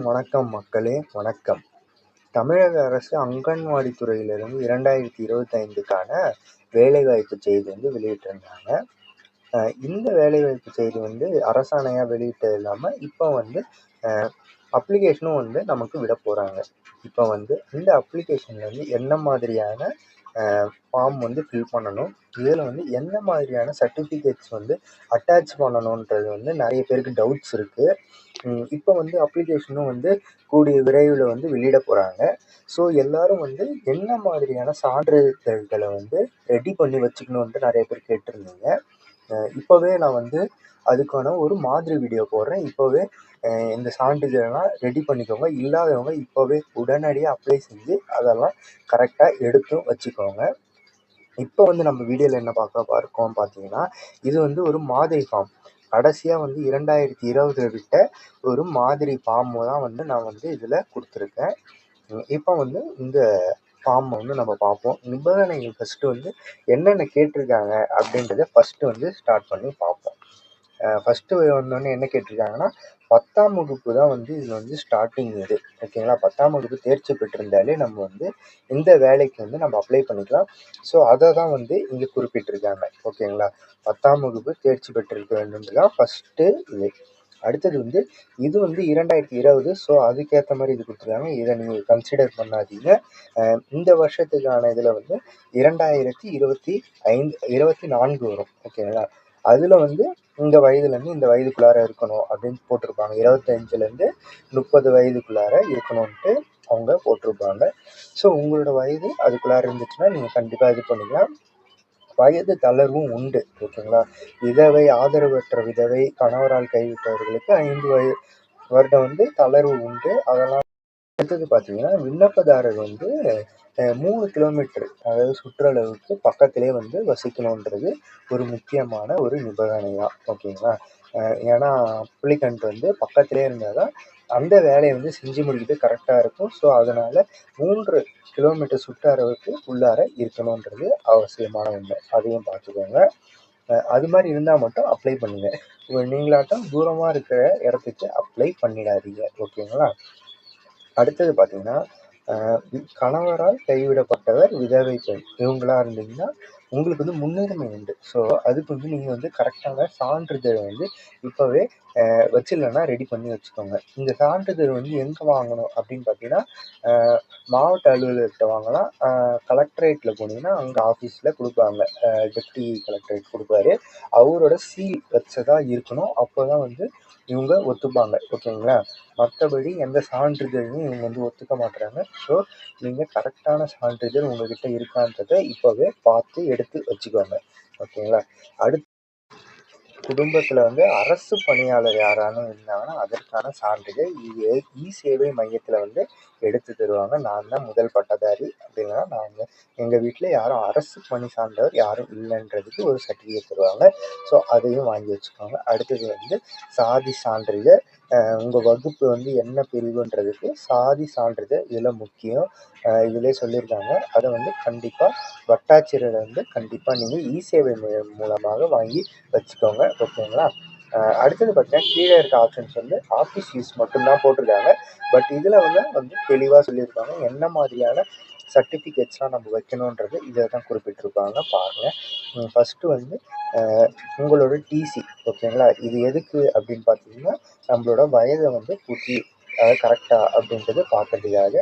வணக்கம் மக்களே வணக்கம். தமிழக அரசு அங்கன்வாடி துறையிலிருந்து இரண்டாயிரத்தி இருபத்தைந்துக்கான வேலைவாய்ப்பு செய்தி வந்து வெளியிட்டிருந்தாங்க. இந்த வேலைவாய்ப்பு செய்தி வந்து அரசாணையாக வெளியிட்டது இல்லாமல் இப்போ வந்து அப்ளிகேஷனும் வந்து நமக்கு விட போகிறாங்க இப்போ வந்து இந்த அப்ளிகேஷனில் வந்து என்ன மாதிரியான ஃபார்ம் வந்து ஃபில் பண்ணணும்? இதில் வந்து என்ன மாதிரியான சர்டிஃபிகேட்ஸ் வந்து அட்டாச் பண்ணணுன்றது வந்து நிறைய பேருக்கு டவுட்ஸ் இருக்குது இப்போ வந்து அப்ளிகேஷனும் வந்து கூடிய விரைவில் வந்து வெளியிட போகிறாங்க ஸோ எல்லாரும் வந்து என்ன மாதிரியான சான்றிதழ்களை வந்து ரெடி பண்ணி வச்சுக்கணுன்ட்டு நிறைய பேர் கேட்டிருந்தீங்க. அஹ் இப்போவே நான் வந்து அதுக்கான ஒரு மாதிரி வீடியோ போடுறேன். இப்போவே இந்த சான்றிதழெல்லாம் ரெடி பண்ணிக்கோங்க. இல்லாதவங்க இப்போவே உடனடியாக அப்ளை செஞ்சு அதெல்லாம் கரெக்டாக எடுத்தும் வச்சுக்கோங்க. இப்போ வந்து நம்ம வீடியோவில் என்ன பார்க்க பார்க்கோம் பார்த்தீங்கன்னா இது வந்து ஒரு மாதிரி ஃபார்ம் கடைசியாக வந்து இரண்டாயிரத்தி இருபது விட்ட ஒரு மாதிரி ஃபார்மு தான் வந்து நான் வந்து இதில் கொடுத்துருக்கேன். இப்போ வந்து இந்த ஃபார்மை வந்து நம்ம பார்ப்போம். நிபந்தனைகள் ஃபஸ்ட்டு வந்து என்னென்ன கேட்டிருக்காங்க அப்படின்றத ஃபஸ்ட்டு வந்து ஸ்டார்ட் பண்ணி பார்ப்போம். ஃபஸ்ட்டு வந்தோடனே என்ன கேட்டிருக்காங்கன்னா பத்தாம் வகுப்பு தான் வந்து இதில் வந்து ஸ்டார்டிங் இது. ஓகேங்களா பத்தாம் வகுப்பு தேர்ச்சி பெற்றிருந்தாலே நம்ம வந்து இந்த வேலைக்கு வந்து நம்ம அப்ளை பண்ணிக்கலாம். ஸோ அதை தான் வந்து இங்கே குறிப்பிட்டிருக்காங்க. ஓகேங்களா பத்தாம் வகுப்பு தேர்ச்சி பெற்றிருக்க வேண்டும் தான் ஃபஸ்ட்டு இது. அடுத்தது வந்து இது வந்து இரண்டாயிரத்தி இருபது ஸோ அதுக்கேற்ற மாதிரி இது கொடுத்துருக்காங்க. இதை நீங்கள் கன்சிடர் பண்ணாதீங்க. இந்த வருஷத்துக்கான இதில் வந்து இரண்டாயிரத்தி இருபத்தி ஐந்து இருபத்தி நான்கு வரும். ஓகேங்களா அதில் வந்து இந்த வயதுலேருந்து இந்த வயதுக்குள்ளார இருக்கணும் அப்படின்னு போட்டிருப்பாங்க. இருபத்தஞ்சிலேருந்து முப்பது வயதுக்குள்ளார இருக்கணும்ன்ட்டு அவங்க போட்டிருப்பாங்க. ஸோ உங்களோட வயது அதுக்குள்ளார இருந்துச்சுன்னா நீங்கள் கண்டிப்பாக இது பண்ணிக்கலாம். வயது தளர்வும் உண்டு ஓகேங்களா விதவை ஆதரவற்ற விதவை கணவரால் கைவிட்டவர்களுக்கு ஐந்து வய வருடம் வந்து தளர்வு உண்டு. அதெல்லாம் அடுத்தது பார்த்தீங்கன்னா விண்ணப்பதாரர் வந்து மூணு கிலோமீட்டர் அதாவது சுற்றளவுக்கு பக்கத்திலே வந்து வசிக்கணுன்றது ஒரு முக்கியமான ஒரு நிபந்தனையாக ஓகேங்களா? ஏன்னா அப்ளிகண்ட் வந்து பக்கத்திலே இருந்தால் தான் அந்த வேலையை வந்து செஞ்சு முடிக்கிறது கரெக்டாக இருக்கும். ஸோ அதனால் மூன்று கிலோமீட்டர் சுற்றளவுக்கு உள்ளார இருக்கணுன்றது அவசியமான ஒன்று அதையும் பார்த்துக்கோங்க. அது மாதிரி இருந்தால் மட்டும் அப்ளை பண்ணுங்கள் இப்போ நீங்களாட்டம் தூரமாக இருக்கிற இடத்துக்கு அப்ளை பண்ணிடாதீங்க ஓகேங்களா? அடுத்தது பார்த்தீங்கன்னா கணவரால் கைவிடப்பட்டவர் விதவை பெண். இவங்களா இருந்தீங்கன்னா உங்களுக்கு வந்து முன்னுரிமை உண்டு. ஸோ அதுக்கு வந்து நீங்கள் வந்து கரெக்டான சான்றிதழ் வந்து இப்போவே வச்சிடலன்னா ரெடி பண்ணி வச்சுக்கோங்க. இந்த சான்றிதழ் வந்து எங்கே வாங்கணும் அப்படின்னு பார்த்தீங்கன்னா மாவட்ட அலுவலர்கிட்ட வாங்கலாம். கலெக்டரேட்டில் போனீங்கன்னா அங்கே ஆஃபீஸில் கொடுப்பாங்க. டெப்டி கலெக்டரேட் கொடுப்பாரு. அவரோட சீல் வச்சதாக இருக்கணும். அப்போ தான் வந்து இவங்க ஒத்துப்பாங்க. ஓகேங்களா? மற்றபடி எந்த சான்றிதழையும் இவங்க வந்து ஒத்துக்க மாட்டுறாங்க ஸோ நீங்கள் கரெக்டான சான்றிதழ் உங்ககிட்ட இருக்கான்றதை இப்போவே பார்த்து எடுத்து வச்சுக்கோங்க. ஓகேங்களா? அடுத்து குடும்பத்தில் வந்து அரசு பணியாளர் யாரானும் இருந்தாங்கன்னா அதற்கான சான்றிதழ் இ இ சேவை மையத்தில் வந்து எடுத்து தருவாங்க. நான் தான் முதல் பட்டதாரி அப்படின்னா நாங்கள் எங்கள் வீட்டில் யாரும் அரசு பணி சார்ந்தவர் யாரும் இல்லைன்றதுக்கு ஒரு சர்டிஃபிகேட் தருவாங்க. ஸோ அதையும் வாங்கி வச்சுக்கோங்க. அடுத்தது வந்து சாதி சான்றிதழ். உங்கள் வகுப்பு வந்து என்ன பிரிவுன்றதுக்கு சாதி சான்றிதழ் இதில் முக்கியம்? இதிலே சொல்லியிருக்காங்க. அதை வந்து கண்டிப்பாக வட்டாட்சியரை வந்து கண்டிப்பாக நீங்கள் இ சேவை மூலமாக வாங்கி வச்சுக்கோங்க. ஓகேங்களா? அடுத்தது பார்த்தீங்கன்னா கீழே இருக்க ஆப்ஷன்ஸ் வந்து ஆஃபீஸ் யூஸ் மட்டும்தான் போட்டிருக்காங்க. பட் இதில் வந்து வந்து தெளிவாக சொல்லியிருக்காங்க என்ன மாதிரியான சர்டிஃபிகேட்ஸ்லாம் நம்ம வைக்கணுன்றது இதை தான் குறிப்பிட்டிருப்பாங்க. பாருங்கள் ஃபஸ்ட்டு வந்து உங்களோட டிசி ஓகேங்களா இது எதுக்கு அப்படின்னு பார்த்தீங்கன்னா நம்மளோட வயதை வந்து பூர்த்தி அதாவது கரெக்டாக அப்படின்றது பார்க்கறதுக்காக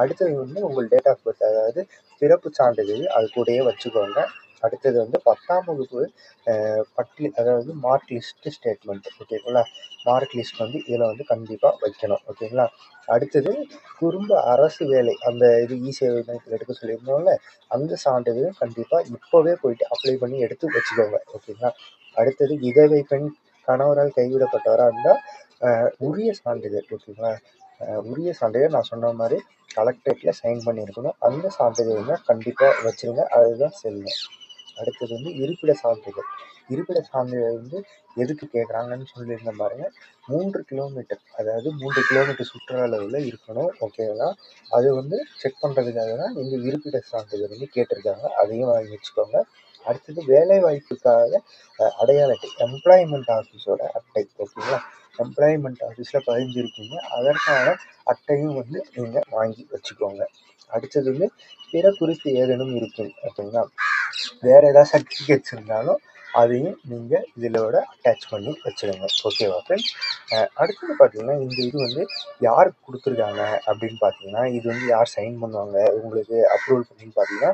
அடுத்தது வந்து உங்கள் டேட் ஆஃப் பர்த் அதாவது பிறப்பு சான்றிதழ் அது கூடயே வச்சுக்கோங்க. அடுத்தது வந்து பத்தாம் வகுப்பு அஹ் பட்டி அதாவது மார்க் லிஸ்ட் ஸ்டேட்மெண்ட் ஓகேங்களா மார்க் லிஸ்ட் வந்து இதில் வந்து கண்டிப்பாக வைக்கணும். ஓகேங்களா அடுத்தது குடும்ப அரசு வேலை. அந்த இது இ சேவை மையத்தில் எடுக்க சொல்லியிருந்தோம்ல அந்த சான்றிதழும் கண்டிப்பாக இப்போவே போயிட்டு அப்ளை பண்ணி எடுத்து வச்சுக்கோங்க. ஓகேங்களா அடுத்தது விதவை பெண் கணவரால் கைவிடப்பட்டவராக இருந்தால் உரிய சான்றிதழ். ஓகேங்களா உரிய சான்றிதழ் நான் சொன்ன மாதிரி கலெக்டரேட்டில் சைன் பண்ணியிருக்கணும். அந்த சான்றிதழ் கண்டிப்பாக வச்சுருங்க. அதுதான் செல்லும் அடுத்தது வந்து இருப்பிட சான்றிதழ். இருப்பிட சான்றிதழ் வந்து எதுக்கு கேட்குறாங்கன்னு சொல்லியிருந்தேன் பாருங்க. மூன்று கிலோமீட்டர் அதாவது மூன்று கிலோமீட்டர் சுற்றளவில் இருக்கணும் ஓகேங்களா அது வந்து செக் பண்ணுறதுக்காக தான் இந்த இருப்பிட சான்றிதழ் வந்து கேட்டிருக்காங்க. அதையும் வாங்கி வச்சுக்கோங்க. அடுத்தது வேலை வாய்ப்புக்காக அடையாள அட்டை எம்ப்ளாய்மெண்ட் ஆஃபீஸோட அட்டை ஓகேங்களா எம்ப்ளாய்மெண்ட் ஆஃபீஸில் பதிஞ்சிருக்கீங்க. அதற்கான அட்டையும் வந்து நீங்கள் வாங்கி வச்சுக்கோங்க. அடுத்தது வந்து பிற குறிப்பு ஏதேனும் இருக்கும் ஓகேங்களா வேறு ஏதாவது சர்டிஃபிகேட்ஸ் இருந்தாலும் அதையும் நீங்கள் இதிலோட அட்டாச் பண்ணி வச்சுருங்க. ஓகேவா ஃப்ரெண்ட்ஸ் அடுத்தது பார்த்தீங்கன்னா இந்த இது வந்து யார் கொடுத்துருக்காங்க அப்படின்னு பார்த்தீங்கன்னா இது வந்து யார் சைன் பண்ணுவாங்க உங்களுக்கு அப்ரூவல் பண்ணின்னு பார்த்தீங்கன்னா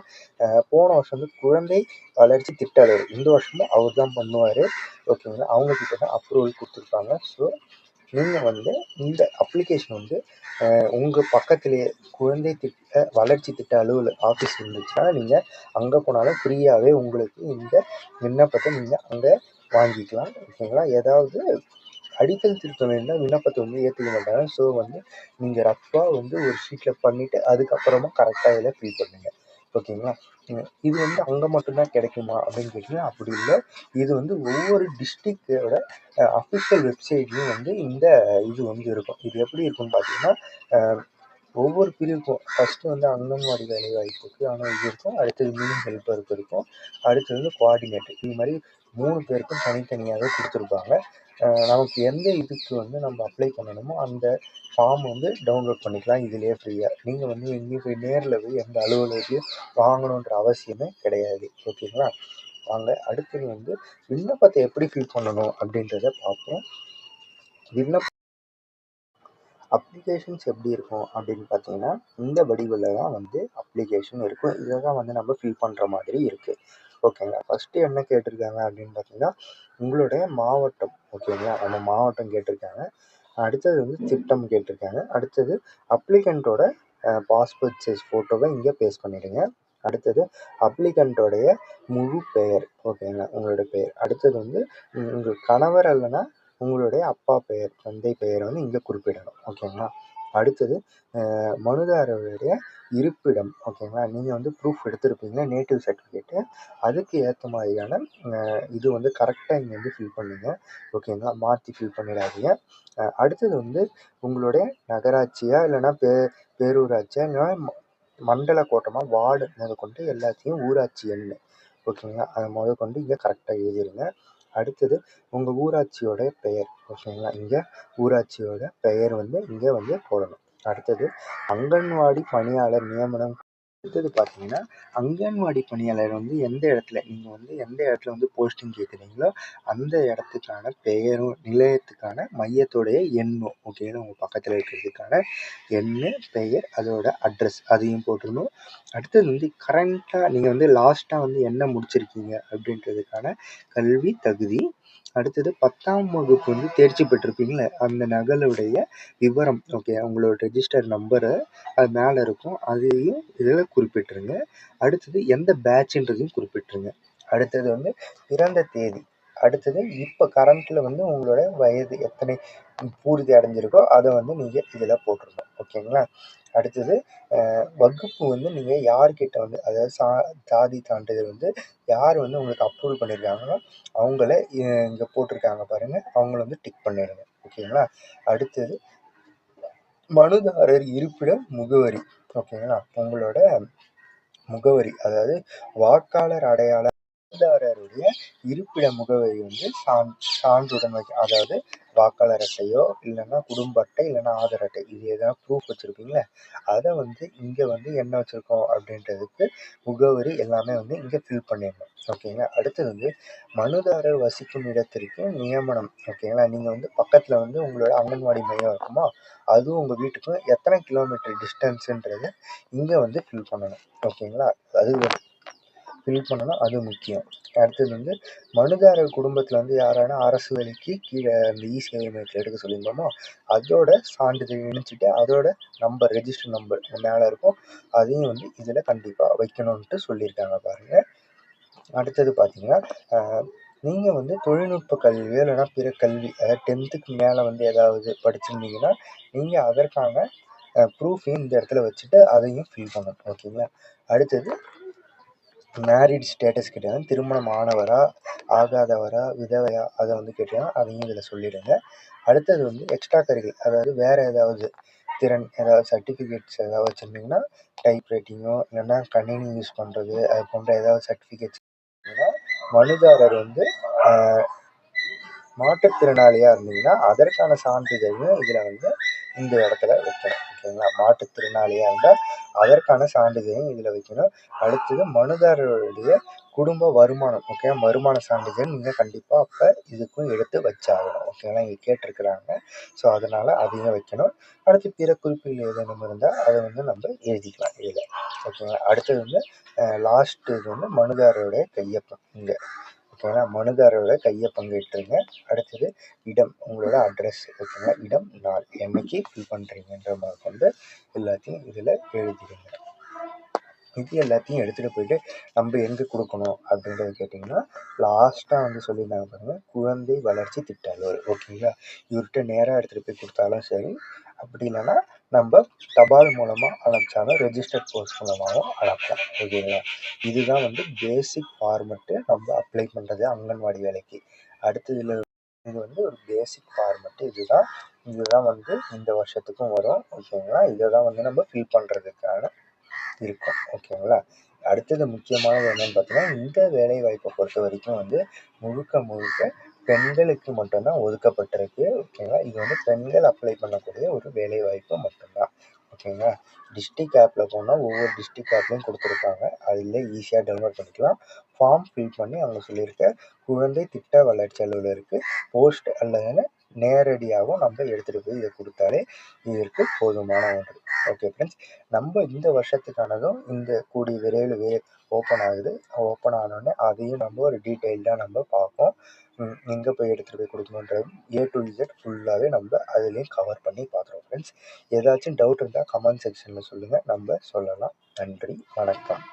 போன வருஷம் வந்து குழந்தை வளர்ச்சி திட்ட இந்த வருஷமும் அவர் தான் பண்ணுவார். ஓகேங்களா அவங்க கிட்ட தான் அப்ரூவல் கொடுத்துருப்பாங்க. ஸோ நீங்கள் வந்து இந்த அப்ளிகேஷன் வந்து உங்கள் பக்கத்துலேயே குழந்தை திட்ட வளர்ச்சி திட்ட அலுவலர் ஆஃபீஸ் இருந்துச்சுன்னா நீங்கள் அங்கே போனாலும் ஃப்ரீயாகவே உங்களுக்கு இந்த விண்ணப்பத்தை நீங்கள் அங்கே வாங்கிக்கலாம். ஓகேங்களா ஏதாவது அடிக்கல் திருத்தம் இருந்தால் விண்ணப்பத்தை வந்து ஏற்றுக்க மாட்டாங்க. ஸோ வந்து நீங்கள் ரஃப்பாக வந்து ஒரு ஷீட்டில் பண்ணிவிட்டு அதுக்கப்புறமா கரெக்டாக இதில் ஃபில் பண்ணுங்கள் ஓகேங்களா? இது வந்து அங்கே மட்டும்தான் கிடைக்குமா அப்படின்னு கேட்டிங்கன்னா அப்படி இல்லை. இது வந்து ஒவ்வொரு டிஸ்ட்ரிக்டோட அஃபிஷியல் வெப்சைட்லேயும் வந்து இந்த இது வந்து இருக்கும். இது எப்படி இருக்கும்னு பார்த்தீங்கன்னா ஒவ்வொரு பிரிவுக்கும் ஃபஸ்ட்டு வந்து அங்கன்வாடி வேலை வாய்ப்புக்கு ஆனால் இது இருக்கும். அடுத்தது மினி ஹெல்ப்பருக்கு இருக்கும். அடுத்தது வந்து கோஆர்டினேட்டர் இது மாதிரி மூணு பேருக்கும் தனித்தனியாகவே கொடுத்துருப்பாங்க. நமக்கு எந்த இதுக்கு வந்து நம்ம அப்ளை பண்ணணுமோ அந்த ஃபார்ம் வந்து டவுன்லோட் பண்ணிக்கலாம். இதிலேயே ஃப்ரீயாக நீங்கள் வந்து எங்கேயும் போய் நேரில் போய் எந்த அலுவலகத்தையும் வாங்கணுன்ற அவசியமே கிடையாது. ஓகேங்களா? வாங்க. அடுத்தது வந்து விண்ணப்பத்தை எப்படி ஃபில் பண்ணணும் அப்படின்றத பார்ப்போம். விண்ணப்ப அப்ளிகேஷன்ஸ் எப்படி இருக்கும் அப்படின்னு பார்த்தீங்கன்னா இந்த வடிவில் தான் வந்து அப்ளிகேஷன் இருக்கும். இதை தான் வந்து நம்ம ஃபில் பண்ணுற மாதிரி இருக்குது ஓகேங்களா ஃபஸ்ட்டு என்ன கேட்டிருக்காங்க அப்படின்னு பார்த்தீங்கன்னா உங்களுடைய மாவட்டம் ஓகேங்களா? அந்த மாவட்டம் கேட்டிருக்காங்க. அடுத்தது வந்து திட்டம் கேட்டிருக்காங்க. அடுத்தது அப்ளிகண்ட்டோட பாஸ்போர்ட் சைஸ் ஃபோட்டோவை இங்கே பேஸ்ட் பண்ணிவிடுங்க அடுத்தது அப்ளிகண்ட்டோடைய முழு பெயர் ஓகேங்களா? உங்களோட பெயர். அடுத்தது வந்து உங்கள் கணவர் அல்லனா உங்களுடைய அப்பா பெயர் தந்தை பெயரை வந்து இங்கே குறிப்பிடணும் ஓகேங்களா? அடுத்தது மனுதாரருடைய இருப்பிடம் ஓகேங்களா? நீங்கள் வந்து ப்ரூஃப் எடுத்திருப்பீங்க நேட்டிவ் சர்டிஃபிகேட்டு அதுக்கு ஏற்ற மாதிரியான இது வந்து கரெக்டாக இங்கே வந்து ஃபில் பண்ணுங்க ஓகேங்களா? மாற்றி ஃபில் பண்ணிடாதீங்க. அடுத்தது வந்து உங்களுடைய நகராட்சியா இல்லைன்னா பே பேரூராட்சியா இல்லைன்னா மண்டல கோட்டமாக வார்டு முதற்கொண்டு எல்லாத்தையும் ஊராட்சி எண் ஓகேங்களா? அதை முதற்கொண்டு இங்கே கரெக்டாக எழுதிடுங்க அடுத்தது உங்கள் ஊராட்சியோட பெயர் ஓகேங்களா இங்கே ஊராட்சியோட பெயர் வந்து இங்கே வந்து போடணும். அடுத்தது அங்கன்வாடி பணியாளர் நியமனம் அடுத்தது பார்த்தீங்கன்னா அங்கன்வாடி பணியாளர் வந்து எந்த இடத்துல நீங்கள் வந்து எந்த இடத்துல வந்து போஸ்டிங் கேட்குறீங்களோ அந்த இடத்துக்கான பெயரும் நிலையத்துக்கான மையத்தோடைய எண்ணும் ஓகேங்களா உங்கள் பக்கத்தில் இருக்கிறதுக்கான எண்ணு பெயர் அதோட அட்ரஸ் அதையும் போட்டுருணும் அடுத்தது வந்து கரண்ட்டாக நீங்கள் வந்து லாஸ்ட்டாக வந்து என்ன முடிச்சிருக்கீங்க அப்படின்றதுக்கான கல்வி தகுதி அடுத்தது பத்தாம் வகுப்பு வந்து தேர்ச்சி பெற்றிருப்பீங்களே அந்த நகலுடைய விவரம் ஓகே உங்களோட ரெஜிஸ்டர் நம்பரு அது மேலே இருக்கும். அதையும் இதில் குறிப்பிட்டுருங்க. அடுத்தது எந்த பேட்ச்ன்றதையும் குறிப்பிட்டுருங்க. அடுத்தது வந்து பிறந்த தேதி அடுத்தது இப்போ கரண்ட்டில் வந்து உங்களோட வயது எத்தனை பூர்த்தி அடைஞ்சிருக்கோ அதை வந்து நீங்கள் இதில் போட்டுருங்க ஓகேங்களா அடுத்தது வகுப்பு வந்து நீங்கள் யார்கிட்ட வந்து அதாவது சா சாதி சான்றிதழ் வந்து யார் வந்து உங்களுக்கு அப்ரூவல் பண்ணியிருக்காங்களோ அவங்கள இங்கே போட்டிருக்காங்க பாருங்கள் அவங்கள வந்து டிக் பண்ணிடுங்க. ஓகேங்களா? அடுத்தது மனுதாரர் இருப்பிடம் முகவரி. ஓகேங்களா? உங்களோட முகவரி அதாவது வாக்காளர் அடையாள மனுதாரருடைய இருப்பிட முகவரி வந்து சான் சான்றுடன் வைக்க அதாவது வாக்காளர் அட்டையோ இல்லைன்னா குடும்ப அட்டை இல்லைன்னா ஆதார் அட்டை இது எதனா ப்ரூஃப் வச்சுருப்பீங்களே? அதை வந்து இங்கே வந்து என்ன வச்சுருக்கோம் அப்படின்றதுக்கு முகவரி எல்லாமே வந்து இங்கே ஃபில் பண்ணிடணும். ஓகேங்களா? அடுத்தது வந்து மனுதாரர் வசிக்கும் இடத்திற்கு நியமனம். ஓகேங்களா? நீங்கள் வந்து பக்கத்தில் வந்து உங்களோட அங்கன்வாடி மையம் இருக்குமா? அதுவும் உங்கள் வீட்டுக்கும் எத்தனை கிலோமீட்டர் டிஸ்டன்ஸுன்றதை இங்கே வந்து ஃபில் பண்ணணும். ஓகேங்களா? அது ஃபில் பண்ணணும் அது முக்கியம். அடுத்தது வந்து மனுதாரர் குடும்பத்தில் வந்து யாரான அரசு வேலைக்கு கீழே அந்த இ சேவை மையத்தில் எடுக்க சொல்லியிருந்தோமோ அதோட சான்றிதழ் இணைச்சிட்டு அதோட நம்பர் ரெஜிஸ்டர் நம்பர் மேலே இருக்கும். அதையும் வந்து இதில் கண்டிப்பாக வைக்கணுன்ட்டு சொல்லியிருக்காங்க பாருங்கள் அடுத்தது பார்த்தீங்கன்னா நீங்கள் வந்து தொழில்நுட்ப கல்வியோ இல்லைன்னா பிற கல்வி அதாவது டென்த்துக்கு மேலே வந்து ஏதாவது படிச்சிருந்தீங்கன்னா நீங்கள் அதற்கான ப்ரூஃபையும் இந்த இடத்துல வச்சுட்டு அதையும் ஃபில் பண்ணணும். ஓகேங்களா? அடுத்தது மேரிட் ஸ்டேட்டஸ் கேட்டாங்க திருமணம் ஆனவரா ஆகாதவரா விதவையா அதை வந்து கேட்டாங்க அதையும் இதில் சொல்லிடுங்க. அடுத்தது வந்து எக்ஸ்ட்ரா கரிக்குலர் அதாவது வேறு ஏதாவது திறன் ஏதாவது சர்டிஃபிகேட்ஸ் ஏதாவது வச்சுருந்தீங்கன்னா டைப் ரைட்டிங்கோ இல்லைன்னா கணினி யூஸ் பண்ணுறது அது போன்ற ஏதாவது சர்டிஃபிகேட்ஸ் மனுதாரர் வந்து மாற்றுத்திறனாளியாக இருந்தீங்கன்னா அதற்கான சான்றிதழையும் இதில் வந்து இந்த இடத்துல வைக்கணும் ஓகேங்களா? மாற்றுத்திறனாளியாக இருந்தால் அதற்கான சான்றிதழையும் இதில் வைக்கணும். அடுத்தது மனுதாரருடைய குடும்ப வருமானம் ஓகே? வருமான சான்றிதழ் நீங்கள் கண்டிப்பாக அப்போ இதுக்கும் எடுத்து வச்சாகணும் ஓகேங்களா? இங்கே கேட்டிருக்கிறாங்க. ஸோ அதனால் அதையும் வைக்கணும். அடுத்து பிற குறிப்புகள் ஏதேனும் இருந்தால் அதை வந்து நம்ம எழுதிக்கலாம் இதில் ஓகேங்களா? அடுத்தது வந்து லாஸ்ட் இது வந்து மனுதாரருடைய கையொப்பம் இங்கே. ஓகேங்களா மனுதாரர்களை கையை இட்டுருங்க அடுத்தது இடம் உங்களோட அட்ரஸ் ஓகேங்களா? இடம் நாள் என்னைக்கு ஃபில் பண்ணுறீங்கன்ற மாதிரி கொண்டு எல்லாத்தையும் இதில் எழுதிடுங்க. இது எல்லாத்தையும் எடுத்துகிட்டு போயிட்டு நம்ம எங்கே கொடுக்கணும் அப்படின்றத கேட்டிங்கன்னா லாஸ்ட்டாக வந்து சொல்லியிருந்தாங்க பாருங்கள் குழந்தை வளர்ச்சி திட்ட ஓகேங்களா? இவர்கிட்ட நேராக எடுத்துகிட்டு போய் கொடுத்தாலும் சரி அப்படி இல்லைன்னா நம்ம தபால் மூலமாக அனுப்பிச்சாலும் ரெஜிஸ்டர் போஸ்ட் மூலமாகவும் அனுப்பலாம். ஓகேங்களா இதுதான் வந்து பேசிக் ஃபார்மெட்டு நம்ம அப்ளை பண்ணுறது அங்கன்வாடி வேலைக்கு. அடுத்ததில் இது வந்து ஒரு பேசிக் ஃபார்மெட்டு இதுதான் இதுதான் வந்து இந்த வருஷத்துக்கும் வரும். ஓகேங்களா இதை தான் வந்து நம்ம ஃபில் பண்ணுறதுக்கான இருக்கும். ஓகேங்களா அடுத்தது முக்கியமானது என்னென்னு பார்த்தீங்கன்னா இந்த வேலைவாய்ப்பை பொறுத்த வரைக்கும் வந்து முழுக்க முழுக்க பெண்களுக்கு மட்டும்தான் ஒதுக்கப்பட்டிருக்கு ஓகேங்களா இது வந்து பெண்கள் அப்ளை பண்ணக்கூடிய ஒரு வேலைவாய்ப்பு மட்டும்தான் ஓகேங்களா டிஸ்ட்ரிக் ஆப்பில் போனால் ஒவ்வொரு டிஸ்ட்ரிக் ஆப்லேயும் கொடுத்துருப்பாங்க அதில் ஈஸியாக டவுன்லோட் பண்ணிக்கலாம். ஃபார்ம் ஃபில் பண்ணி அவங்க சொல்லியிருக்க குழந்தை திட்ட வளர்ச்சி அலுவலருக்கு போஸ்ட் அல்லது நேரடியாகவும் நம்ம எடுத்துகிட்டு போய் இதை கொடுத்தாலே இதற்கு போதுமான ஒன்று. ஓகே ஃப்ரெண்ட்ஸ் நம்ம இந்த வருஷத்துக்கானதும் இந்த கூடிய விரைவில் வே ஓப்பன் ஆகுது. ஓப்பன் ஆனோடனே அதையும் நம்ம ஒரு டீட்டெயில்டாக நம்ம பார்ப்போம். எங்கே போய் எடுத்துகிட்டு போய் கொடுக்கணுன்றது ஏ டு இசட் ஃபுல்லாகவே நம்ம அதுலேயும் கவர் பண்ணி பார்த்துருவோம் ஃப்ரெண்ட்ஸ் ஏதாச்சும் டவுட் இருந்தால் கமெண்ட் செக்ஷனில் சொல்லுங்கள் நம்ம சொல்லலாம். நன்றி. வணக்கம்.